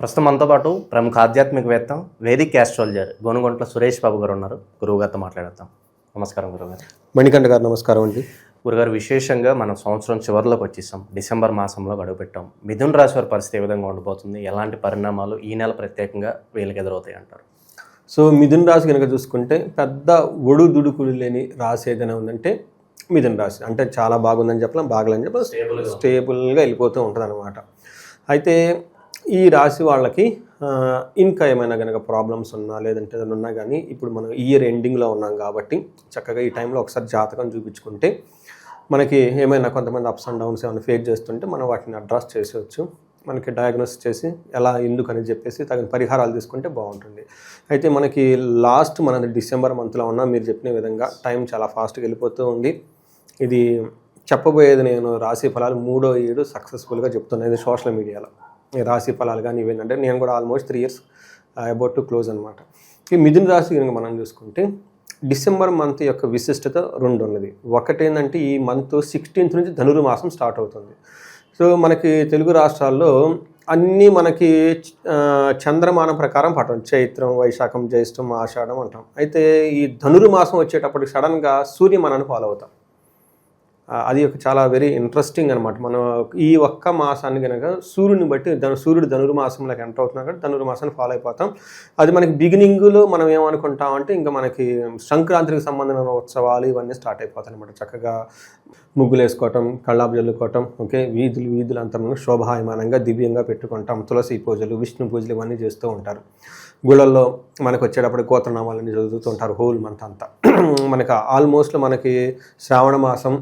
ప్రస్తుతం మనతో పాటు ప్రముఖ ఆధ్యాత్మికవేత్త వేదిక్ ఆస్ట్రాలజర్ గోనుగొంట్ల సురేష్ బాబు గారు ఉన్నారు. గురువుగారితో మాట్లాడతాం నమస్కారం గురుగారు మణికంఠ గారు నమస్కారం అండి. గురుగారు విశేషంగా మనం సంవత్సరం చివరిలోకి వచ్చేసాం. డిసెంబర్ మాసంలో గడువుపెట్టాం. మిథున్ రాశి వారి పరిస్థితి ఏ విధంగా ఉండబోతుంది? ఎలాంటి పరిణామాలు ఈ నెల ప్రత్యేకంగా వీళ్ళకి ఎదురవుతాయి అంటారు? సో మిథున్ రాశి కనుక చూసుకుంటే పెద్ద ఒడు దుడుకులు లేని రాశి ఏదైనా ఉందంటే మిథున్ రాశి. అంటే చాలా బాగుందని చెప్పలేం బాగలేని చెప్పలేం. స్టేబుల్గా వెళ్ళిపోతూ ఉంటుంది అనమాట అయితే ఈ రాశి వాళ్ళకి ఇంకా ఏమైనా కనుక ప్రాబ్లమ్స్ ఉన్నా లేదంటే ఏదైనా ఉన్నా కానీ ఇప్పుడు మనం ఇయర్ ఎండింగ్లో ఉన్నాం కాబట్టి చక్కగా ఈ టైంలో ఒకసారి జాతకం చూపించుకుంటే మనకి ఏమైనా కొంతమంది అప్స్ అండ్ డౌన్స్ ఏమైనా ఫేస్ చేస్తుంటే మనం వాటిని అడ్రస్ చేసేవచ్చు మనకి డయాగ్నోస్ చేసి ఎలా ఎందుకని అని చెప్పేసి తగిన పరిహారాలు తీసుకుంటే బాగుంటుంది. అయితే మనకి లాస్ట్ మన డిసెంబర్ మంత్లో ఉన్నా మీరు చెప్పిన విధంగా టైం చాలా ఫాస్ట్గా వెళ్ళిపోతూ ఉంది. ఇది చెప్పబోయేది నేను రాశి ఫలాలు మూడో ఏడు సక్సెస్ఫుల్గా చెప్తున్నాను ఇది సోషల్ మీడియాలో రాశి ఫలాలు కానీ ఇవేంటంటే నేను కూడా almost three years about to close అనమాట ఈ మిథున రాశి కనుక మనం చూసుకుంటే డిసెంబర్ మంత్ యొక్క విశిష్టత రెండు ఉన్నది ఒకటి ఏంటంటే ఈ మంత్ సిక్స్టీన్త్ నుంచి ధనుర్మాసం స్టార్ట్ అవుతుంది. సో మనకి తెలుగు రాష్ట్రాల్లో అన్నీ మనకి చంద్రమానం ప్రకారం పట్టం చైత్రం వైశాఖం జ్యేష్టం ఆషాఢం అంటాం. అయితే ఈ ధనుర్మాసం వచ్చేటప్పటికి సడన్గా సూర్యమానాన్ని ఫాలో అవుతాం. అది ఒక చాలా వెరీ ఇంట్రెస్టింగ్ అనమాట మనం ఈ ఒక్క మాసాన్ని కనుక సూర్యుని బట్టి ధను సూర్యుడు ధనుర్మాసంలోకి ఎంటర్ అవుతున్నా కాబట్టి ధనుర్మాసాన్ని ఫాలో అయిపోతాం. అది మనకి బిగినింగ్లో మనం ఏమనుకుంటాం అంటే ఇంకా మనకి సంక్రాంతికి సంబంధమైన ఉత్సవాలు ఇవన్నీ స్టార్ట్ అయిపోతాయి అనమాట చక్కగా ముగ్గులు వేసుకోవటం కళ్ళాపు జల్లుకోవటం ఓకే వీధులు వీధులు అంతా మనం శోభాయమానంగా దివ్యంగా పెట్టుకుంటాం. తులసి పూజలు విష్ణు పూజలు ఇవన్నీ చేస్తూ ఉంటారు. గుళ్ళల్లో మనకు వచ్చేటప్పుడు గోత్రనామాలన్నీ చదువుతూ ఉంటారు హోల్ మంత్ అంతా. మనకి ఆల్మోస్ట్ మనకి శ్రావణ మాసం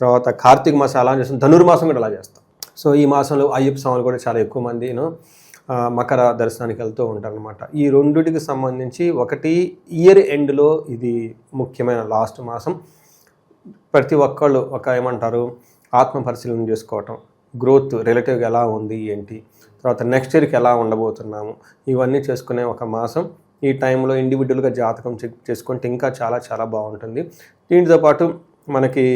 తర్వాత కార్తీక మాసం అలా చేస్తాం ధనుర్మాసం కూడా అలా చేస్తాం. సో ఈ మాసంలో అయ్యప్ప స్వాములు కూడా చాలా ఎక్కువ మంది మకర దర్శనానికి వెళ్తూ ఉంటారనమాట ఈ రెండింటికి సంబంధించి ఒకటి ఇయర్ ఎండ్లో ఇది ముఖ్యమైన లాస్ట్ మాసం. ప్రతి ఒక్కళ్ళు ఒక ఏమంటారు ఆత్మ పరిశీలన చేసుకోవటం గ్రోత్ రిలేటివ్గా ఎలా ఉంది ఏంటి తర్వాత నెక్స్ట్ ఇయర్కి ఎలా ఉండబోతున్నాము ఇవన్నీ చేసుకునే ఒక మాసం. ఈ టైంలో ఇండివిజువల్గా జాతకం చెక్ చేసుకుంటే ఇంకా చాలా చాలా బాగుంటుంది. దీంతో పాటు మనకి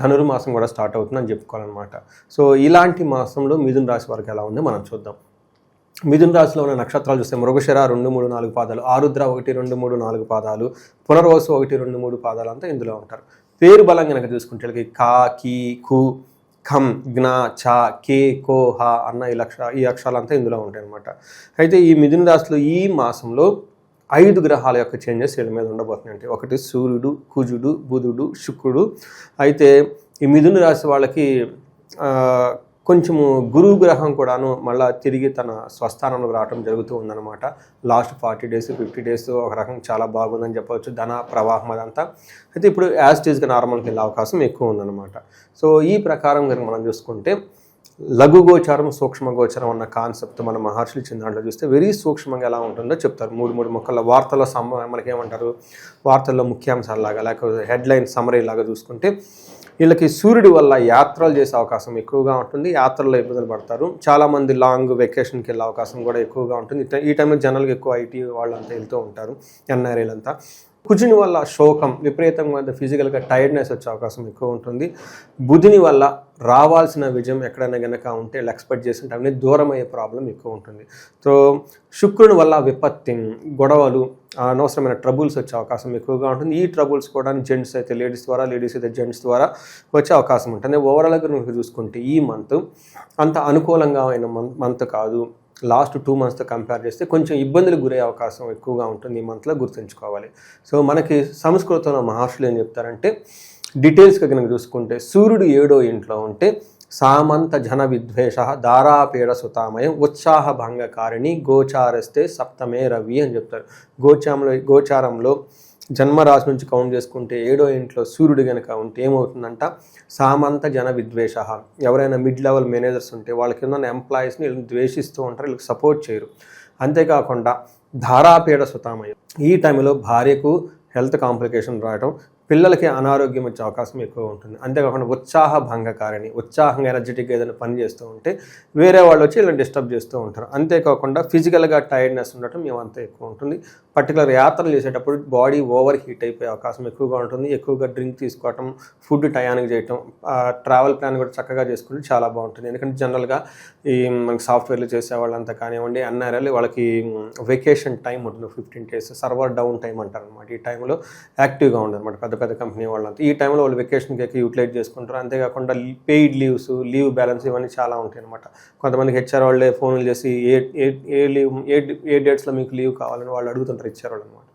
ధనుర్మాసం కూడా స్టార్ట్ అవుతుందని చెప్పుకోవాలన్నమాట. సో ఇలాంటి మాసంలో మిథున రాశి వరకు ఎలా ఉందో మనం చూద్దాం. మిథున రాశిలో ఉన్న నక్షత్రాలు చూస్తే మృగశిర రెండు మూడు నాలుగు పాదాలు ఆరుద్ర ఒకటి రెండు మూడు నాలుగు పాదాలు పునర్వసు ఒకటి రెండు మూడు పాదాలు అంతా ఇందులో ఉంటారు. పేరు బలం కనుక చూసుకుంటే కా కీ కు ఖం జ్ఞ ఛ కే కో హ అన్న ఈ లక్ష ఈ అక్షరాలంతా ఇందులో ఉంటాయి అన్నమాట అయితే ఈ మిథున రాశిలో ఈ మాసంలో ఐదు గ్రహాల యొక్క చేంజెస్ వీళ్ళ మీద ఉండబోతున్నాయి ఒకటి సూర్యుడు కుజుడు బుధుడు శుక్రుడు. అయితే ఈ మిథున రాశి వాళ్ళకి కొంచెము గురువు గ్రహం కూడాను మళ్ళీ తిరిగి తన స్వస్థానంలో రావడం జరుగుతూ ఉందన్నమాట. Last forty days fifty days ఒక రకం చాలా బాగుందని చెప్పవచ్చు. ధన ప్రవాహం అదంతా. అయితే ఇప్పుడు యాజ్ టీజ్గా నార్మల్కి వెళ్ళే అవకాశం ఎక్కువ ఉందన్నమాట. సో ఈ ప్రకారం కనుక మనం చూసుకుంటే లఘు గోచారం సూక్ష్మ గోచారం అన్న కాన్సెప్ట్ మన మహర్షులు ఇచ్చిన దాంట్లో చూస్తే వెరీ సూక్ష్మంగా ఎలా ఉంటుందో చెప్తారు. మూడు మూడు మొక్కల వార్తల్లో సమ మనకి ఏమంటారు? వార్తల్లో ముఖ్యాంశాలలాగా లేకపోతే హెడ్లైన్ సమరీ లాగా చూసుకుంటే వీళ్ళకి సూర్యుడి వల్ల యాత్రలు చేసే అవకాశం ఎక్కువగా ఉంటుంది యాత్రల్లో ఇబ్బందులు పడతారు. చాలామంది లాంగ్ వెకేషన్కి వెళ్ళే అవకాశం కూడా ఎక్కువగా ఉంటుంది. ఈ టైంలో జనరల్గా ఎక్కువ ఐటీ వాళ్ళంతా వెళ్తూ ఉంటారు ఎన్ఆర్ఐలంతా. కుజుని వల్ల శోకం విపరీతంగా ఫిజికల్గా టైర్డ్నెస్ వచ్చే అవకాశం ఎక్కువ ఉంటుంది. బుధుని వల్ల రావాల్సిన విజయం ఎక్కడైనా గనక ఉంటే ఎక్స్పెక్ట్ చేసి అవన్నీ దూరం అయ్యే ప్రాబ్లం ఎక్కువ ఉంటుంది. సో శుక్రుని వల్ల విపత్తి గొడవలు అనవసరమైన ట్రబుల్స్ వచ్చే అవకాశం ఎక్కువగా ఉంటుంది. ఈ ట్రబుల్స్ కూడా జెంట్స్ అయితే లేడీస్ ద్వారా లేడీస్ అయితే జెంట్స్ ద్వారా వచ్చే అవకాశం ఉంటుంది. ఓవరాల్గా నువ్వు చూసుకుంటే ఈ మంత్ అంత అనుకూలంగా అయిన మంత్ కాదు. లాస్ట్ టూ మంత్స్తో కంపేర్ చేస్తే కొంచెం ఇబ్బందులకు గురయ్యే అవకాశం ఎక్కువగా ఉంటుంది ఈ మంత్లో గుర్తుంచుకోవాలి. సో మనకి సంస్కృతంలో మహర్షులు ఏం చెప్తారంటే డీటెయిల్స్గా కనుక చూసుకుంటే సూర్యుడు ఏడో ఇంట్లో ఉంటే సామంత జన విద్వేష దారాపీడ సుతామయం ఉత్సాహ భంగకారిణి గోచారస్తే సప్తమే రవి అని చెప్తారు. గోచారంలో గోచారంలో జన్మరాశి నుంచి కౌంట్ చేసుకుంటే ఏడో ఇంట్లో సూర్యుడు కనుక ఉంటే ఏమవుతుందంట? సామంత జన విద్వేష. ఎవరైనా మిడ్ లెవెల్ మేనేజర్స్ ఉంటే వాళ్ళ కింద ఉన్న ఎంప్లాయీస్ని వీళ్ళు ద్వేషిస్తూ ఉంటారు వీళ్ళకి సపోర్ట్ చేయరు. అంతేకాకుండా ధారాపీడ సుతామయం ఈ టైంలో భార్యకు హెల్త్ కాంప్లికేషన్ రావడం పిల్లలకి అనారోగ్యం వచ్చే అవకాశం ఎక్కువ ఉంటుంది. అంతేకాకుండా ఉత్సాహ భంగకారిణి ఉత్సాహంగా ఎనర్జెటిక్గా ఏదైనా పని చేస్తూ ఉంటే వేరే వాళ్ళు వచ్చి ఇలా డిస్టర్బ్ చేస్తూ ఉంటారు. అంతేకాకుండా ఫిజికల్గా టైర్డ్నెస్ ఉండటం మేమంతా ఎక్కువ ఉంటుంది. పర్టికులర్ యాత్రలు చేసేటప్పుడు బాడీ ఓవర్ హీట్ అయిపోయే అవకాశం ఎక్కువగా ఉంటుంది. ఎక్కువగా డ్రింక్ తీసుకోవటం ఫుడ్ టయానికి చేయటం ట్రావెల్ ప్లాన్ కూడా చక్కగా చేసుకుంటే చాలా బాగుంటుంది. ఎందుకంటే జనరల్గా ఈ మనకి సాఫ్ట్వేర్లు చేసే వాళ్ళంతా కానివ్వండి ఎన్ఆర్ఎల్ వాళ్ళకి వెకేషన్ టైం ఉంటుంది. Fifteen days server down time అంటారు అనమాట ఈ టైంలో యాక్టివ్గా ఉండదు అనమాట పెద్ద పెద్ద కంపెనీ వాళ్ళంతా. ఈ టైంలో వాళ్ళు వెకేషన్కి ఎక్కి యూటిలైజ్ చేసుకుంటారు. అంతేకాకుండా పెయిడ్ లీవ్స్ లీవ్ బ్యాలెన్స్ ఇవన్నీ చాలా ఉంటాయి అనమాట కొంతమందికి హెచ్ఆర్ వాళ్ళే ఫోన్లు చేసి ఏ ఏ ఏ లీవ్ ఏ ఏ డేట్స్లో మీకు లీవ్ కావాలని వాళ్ళు అడుగుతుంటారు హెచ్ఆర్ వాళ్ళు అనమాట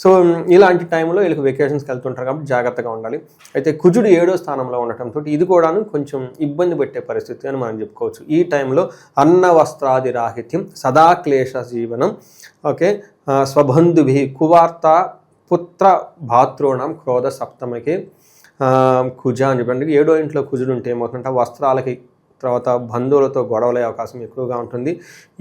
సో ఇలాంటి టైంలో వీళ్ళకి వెకేషన్స్కి వెళ్తుంటారు కాబట్టి జాగ్రత్తగా ఉండాలి. అయితే కుజుడు ఏడో స్థానంలో ఉండటంతో ఇది కూడాను కొంచెం ఇబ్బంది పెట్టే పరిస్థితి అని మనం చెప్పుకోవచ్చు. ఈ టైంలో అన్న వస్త్రాది రాహిత్యం సదా క్లేశ జీవనం ఓకే స్వబంధువి స్వబంధుభి కువార్త పుత్ర భాతృణం క్రోధ సప్తమకి కుజ అని చెప్పండి. ఏడో ఇంట్లో కుజుడు ఉంటే ఏమవుతుందంటే వస్త్రాలకి తర్వాత బంధువులతో గొడవలే అవకాశం ఎక్కువగా ఉంటుంది.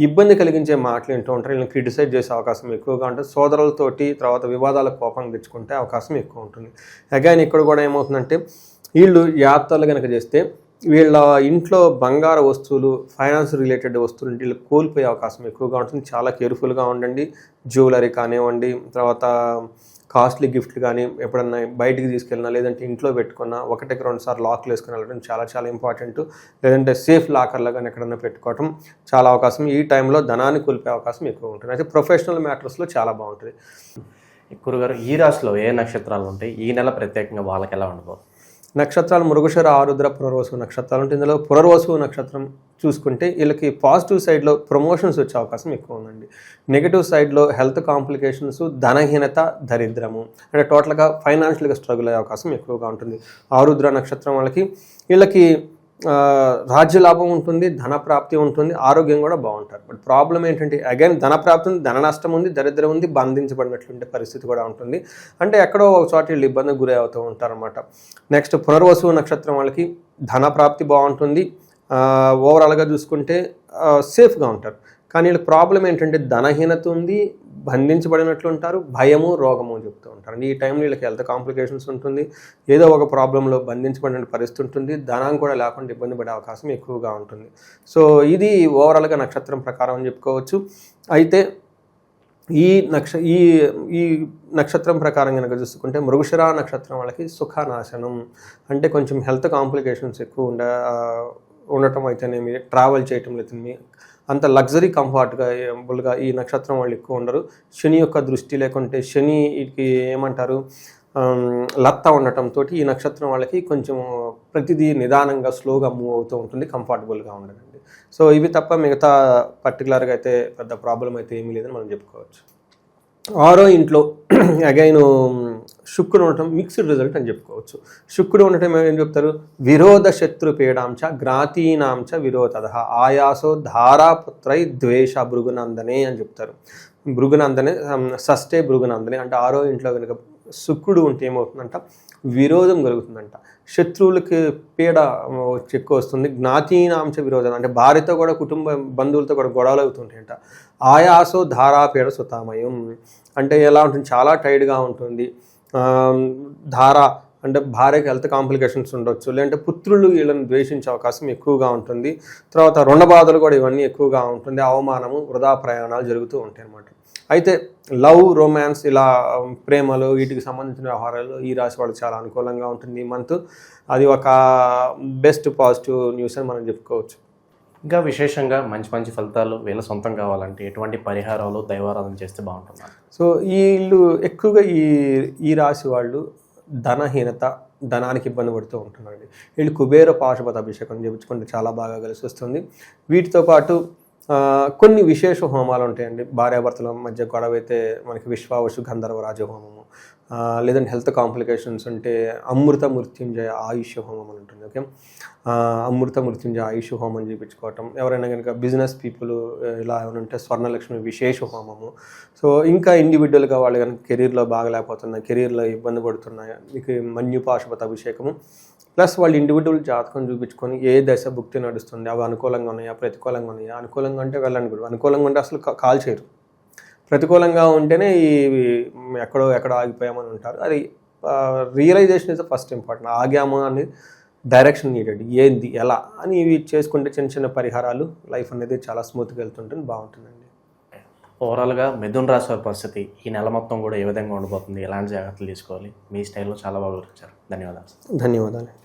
ఇబ్బంది కలిగించే మాటలు వింటూ ఉంటారు. వీళ్ళని క్రిటిసైజ్ చేసే అవకాశం ఎక్కువగా ఉంటుంది. సోదరులతోటి తర్వాత వివాదాల కోపం తెచ్చుకుంటే అవకాశం ఎక్కువ ఉంటుంది. అగైన్ ఇక్కడ కూడా ఏమవుతుందంటే వీళ్ళు యాత్రలు కనుక చేస్తే వీళ్ళ ఇంట్లో బంగారు వస్తువులు ఫైనాన్స్ రిలేటెడ్ వస్తువులు వీళ్ళు కోల్పోయే అవకాశం ఎక్కువగా ఉంటుంది. చాలా కేర్ఫుల్గా ఉండండి. జ్యువెలరీ కానివ్వండి తర్వాత కాస్ట్లీ గిఫ్ట్లు కానీ ఎప్పుడన్నా బయటికి తీసుకెళ్ళినా లేదంటే ఇంట్లో పెట్టుకున్నా ఒకటికి రెండు సార్లు లాక్లు వేసుకుని వెళ్ళడం చాలా చాలా ఇంపార్టెంట్. లేదంటే సేఫ్ లాకర్లో కానీ ఎక్కడన్నా పెట్టుకోవటం చాలా అవకాశం. ఈ టైంలో ధనాన్ని కోల్పోయే అవకాశం ఎక్కువ ఉంటుంది. అయితే ప్రొఫెషనల్ మ్యాటర్స్లో చాలా బాగుంటుంది. గురుగారు ఈ రాశిలో ఏ నక్షత్రాలు ఉంటాయి? ఈ నెల ప్రత్యేకంగా వాళ్ళకి ఎలా ఉండబోతుంది? నక్షత్రాలు మృగశర ఆరుద్ర పునర్వసు నక్షత్రాలు ఉంటాయి. ఇందులో పునర్వసు నక్షత్రం చూసుకుంటే వీళ్ళకి పాజిటివ్ సైడ్లో ప్రమోషన్స్ వచ్చే అవకాశం ఎక్కువ ఉందండి. నెగిటివ్ సైడ్లో హెల్త్ కాంప్లికేషన్స్ ధనహీనత దరిద్రము. అంటే టోటల్గా ఫైనాన్షియల్గా స్ట్రగుల్ అయ్యే అవకాశం ఎక్కువగా ఉంటుంది. ఆరుద్ర నక్షత్రం వాళ్ళకి వీళ్ళకి రాజ్యలాభం ఉంటుంది ధన ప్రాప్తి ఉంటుంది ఆరోగ్యం కూడా బాగుంటారు. బట్ ప్రాబ్లం ఏంటంటే అగైన్ ధన ప్రాప్తి ఉంది ధన నష్టం ఉంది దరిద్రం ఉంది బంధించబడినటువంటి పరిస్థితి కూడా ఉంటుంది. అంటే ఎక్కడో ఒక చోట వీళ్ళు ఇబ్బందికి గురి అవుతూ ఉంటారనమాట నెక్స్ట్ పునర్వసు నక్షత్రం వాళ్ళకి ధన ప్రాప్తి బాగుంటుంది. ఓవరాల్గా చూసుకుంటే సేఫ్గా ఉంటారు. కానీ వీళ్ళ ప్రాబ్లం ఏంటంటే ధనహీనత ఉంది బంధించబడినట్లు ఉంటారు భయము రోగము అని చెప్తూ ఉంటారు. ఈ టైంలో వీళ్ళకి హెల్త్ కాంప్లికేషన్స్ ఉంటుంది. ఏదో ఒక ప్రాబ్లంలో బంధించబడిన పరిస్థితి ఉంటుంది. ధనం కూడా లేకుండా ఇబ్బంది పడే అవకాశం ఎక్కువగా ఉంటుంది. సో ఇది ఓవరాల్గా నక్షత్రం ప్రకారం అని చెప్పుకోవచ్చు. అయితే ఈ నక్ష ఈ ఈ నక్షత్రం ప్రకారం కనుక చూసుకుంటే మృగశిర నక్షత్రం వాళ్ళకి సుఖనాశనం. అంటే కొంచెం హెల్త్ కాంప్లికేషన్స్ ఎక్కువ ఉండ ఉండటం అయితేనేమి ట్రావెల్ చేయటం లేదని అంత లగ్జరీ కంఫర్ట్గా బుల్గా ఈ నక్షత్రం వాళ్ళు ఎక్కువ ఉండరు. శని యొక్క దృష్టి లేకుంటే శనికి ఏమంటారు? లత్త ఉండటంతో ఈ నక్షత్రం వాళ్ళకి కొంచెం ప్రతిదీ నిదానంగా స్లోగా మూవ్ అవుతూ ఉంటుంది కంఫర్టబుల్గా ఉండదండి. సో ఇవి తప్ప మిగతా పర్టికులర్గా అయితే పెద్ద ప్రాబ్లం అయితే ఏమీ లేదని మనం చెప్పుకోవచ్చు. ఆరో ఇంట్లో అగైన్ శుక్రుడు ఉండటం మిక్స్డ్ రిజల్ట్ అని చెప్పుకోవచ్చు. శుక్రుడు ఉండటం ఏం చెప్తారు? విరోధ శత్రు పీడాంచ గ్రాతీనాంచ విరోధ ఆయాసో ధారాపుత్రై ద్వేష భృగునందనే అని చెప్తారు. భృగునందనే సస్టే భృగునందనే అంటే ఆరో ఇంట్లో కనుక శుక్రుడు ఉంటే ఏమవుతుందంట? విరోధం కలుగుతుందంట. శత్రువులకి పీడ ఉమ్, ఎక్కువ వస్తుంది జ్ఞాతీనాంశ విరోధం. అంటే భార్యతో కూడా కుటుంబ బంధువులతో కూడా గొడవలు అవుతుంటాయంట. ఆయాసో ధారాపీడ సుతామయం. అంటే ఎలా ఉంటుంది? చాలా టైర్డ్గా ఉంటుంది. ధార అంటే భార్యకి హెల్త్ కాంప్లికేషన్స్ ఉండొచ్చు. లేదంటే పుత్రులు వీళ్ళని ద్వేషించే అవకాశం ఎక్కువగా ఉంటుంది. తర్వాత రుణ బాధలు కూడా ఇవన్నీ ఎక్కువగా ఉంటుంది. అవమానము వృధా ప్రయాణాలు జరుగుతూ ఉంటాయి అన్నమాట అయితే లవ్ రొమాన్స్ ఇలా ప్రేమలు వీటికి సంబంధించిన వ్యవహారాలు ఈ రాశి వాళ్ళకి చాలా అనుకూలంగా ఉంటుంది ఈ మంత్ అది ఒక బెస్ట్ పాజిటివ్ న్యూస్ అని మనం చెప్పుకోవచ్చు. ఇంకా విశేషంగా మంచి మంచి ఫలితాలు వీళ్ళ సొంతం కావాలంటే ఎటువంటి పరిహారాలు దైవారాధన చేస్తే బాగుంటుంది? సో వీళ్ళు ఎక్కువగా ఈ ఈ రాశి వాళ్ళు ధనహీనత ధనానికి ఇబ్బంది పడుతూ ఉంటున్నారండి. వీళ్ళు కుబేర పాశుపత అభిషేకం చేయించుకుంటే చాలా బాగా కలిసి వస్తుంది. వీటితో పాటు కొన్ని విశేష హోమాలు ఉంటాయండి. భార్యాభర్తల మధ్య గొడవ అయితే మనకి విశ్వావసు గంధర్వ రాజ హోమము లేదంటే హెల్త్ కాంప్లికేషన్స్ ఉంటే అమృత మృత్యుంజయ ఆయుష్ హోమం అని ఉంటుంది ఓకే? అమృత మృత్యుంజయ ఆయుష్ హోమం చేయించుకోవటం ఎవరైనా కనుక బిజినెస్ పీపుల్ ఇలా ఏమైనా ఉంటే స్వర్ణలక్ష్మి విశేష హోమము. సో ఇంకా ఇండివిజువల్గా వాళ్ళు కనుక కెరీర్లో బాగలేకపోతున్నాయి కెరీర్లో ఇబ్బంది పడుతున్నాయి మీకు మన్యుపాశుపత అభిషేకము ప్లస్ వాళ్ళు ఇండివిజువల్ జాతకం చూపించుకొని ఏ దశ భుక్తి నడుస్తుంది అవి అనుకూలంగా ఉన్నాయా ప్రతికూలంగా ఉన్నాయా? అనుకూలంగా ఉంటే వెళ్ళండి కూడా అనుకూలంగా ఉంటే అసలు కాల్ చేయరు. ప్రతికూలంగా ఉంటేనే ఈ ఎక్కడో ఎక్కడో ఆగిపోయామని ఉంటారు. అది realization is the first important ఆగాము అని డైరెక్షన్ నీడెడ్ ఏంది ఎలా అని ఇవి చేసుకుంటే చిన్న చిన్న పరిహారాలు లైఫ్ అనేది చాలా స్మూత్గా వెళ్తుంటుంది బాగుంటుందండి. ఓవరాల్గా మిథున్ రాశి వారి పరిస్థితి ఈ నెల మొత్తం కూడా ఏ విధంగా ఉండబోతుంది? ఎలాంటి జాగ్రత్తలు తీసుకోవాలి? మీ స్టైల్లో చాలా బాగా వివరించారు. ధన్యవాదాలు. ధన్యవాదాలు.